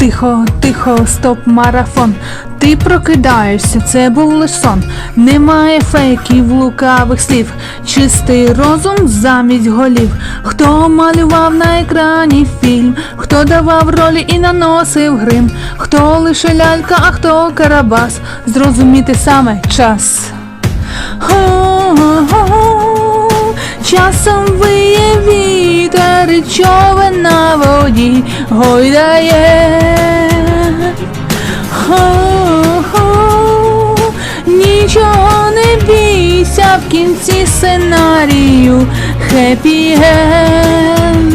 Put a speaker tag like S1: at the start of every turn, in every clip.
S1: Тихо, тихо, стоп, марафон. Ти прокидаєшся, це був лиш сон. Немає фейків, лукавих слів, чистий розум замість голів. Хто малював на екрані фільм, хто давав ролі і наносив грим, хто лише лялька, а хто карабас. Зрозуміти саме час. Часом виє вітер, човен на воді гойдає. Хо-хо. Нічого не бійся в кінці сценарію хеппі енд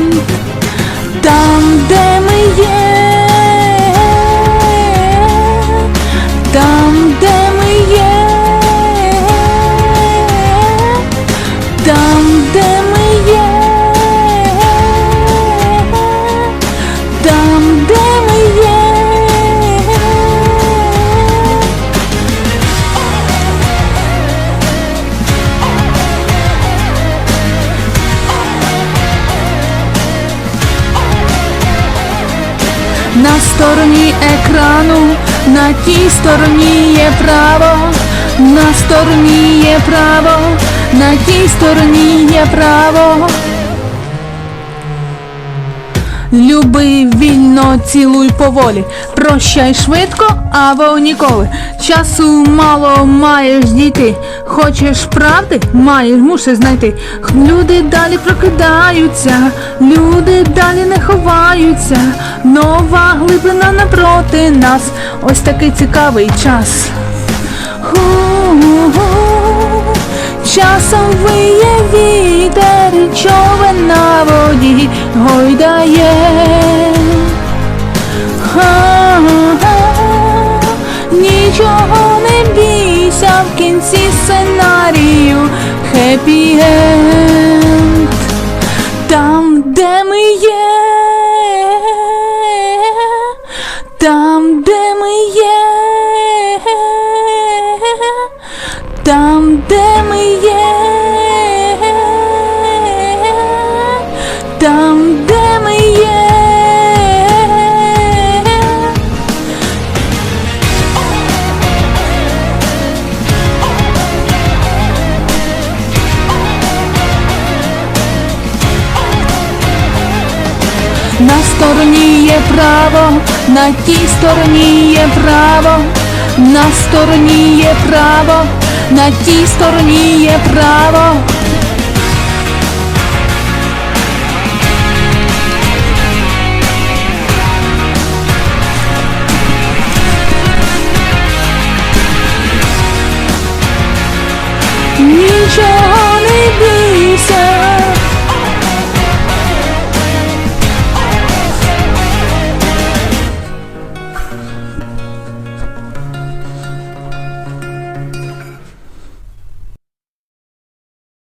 S1: На стороні екрану, на тій стороні є право, на стороні є право, на тій стороні є право. Люби вільно, цілуй поволі, прощай швидко або ніколи. Часу мало маєш дійти. Хочеш правди, маєш мусиш знайти. Люди далі прокидаються, люди далі не ховаються. Нова глибина напроти нас. Ось такий цікавий час. Часом виє вітер, човен воді гойдає. Ха-ха. Нічого не бійся в кінці сценарію хеппі там, де ми є. На стороні є право, на тій стороні є право, на стороні є право, на тій стороні є право.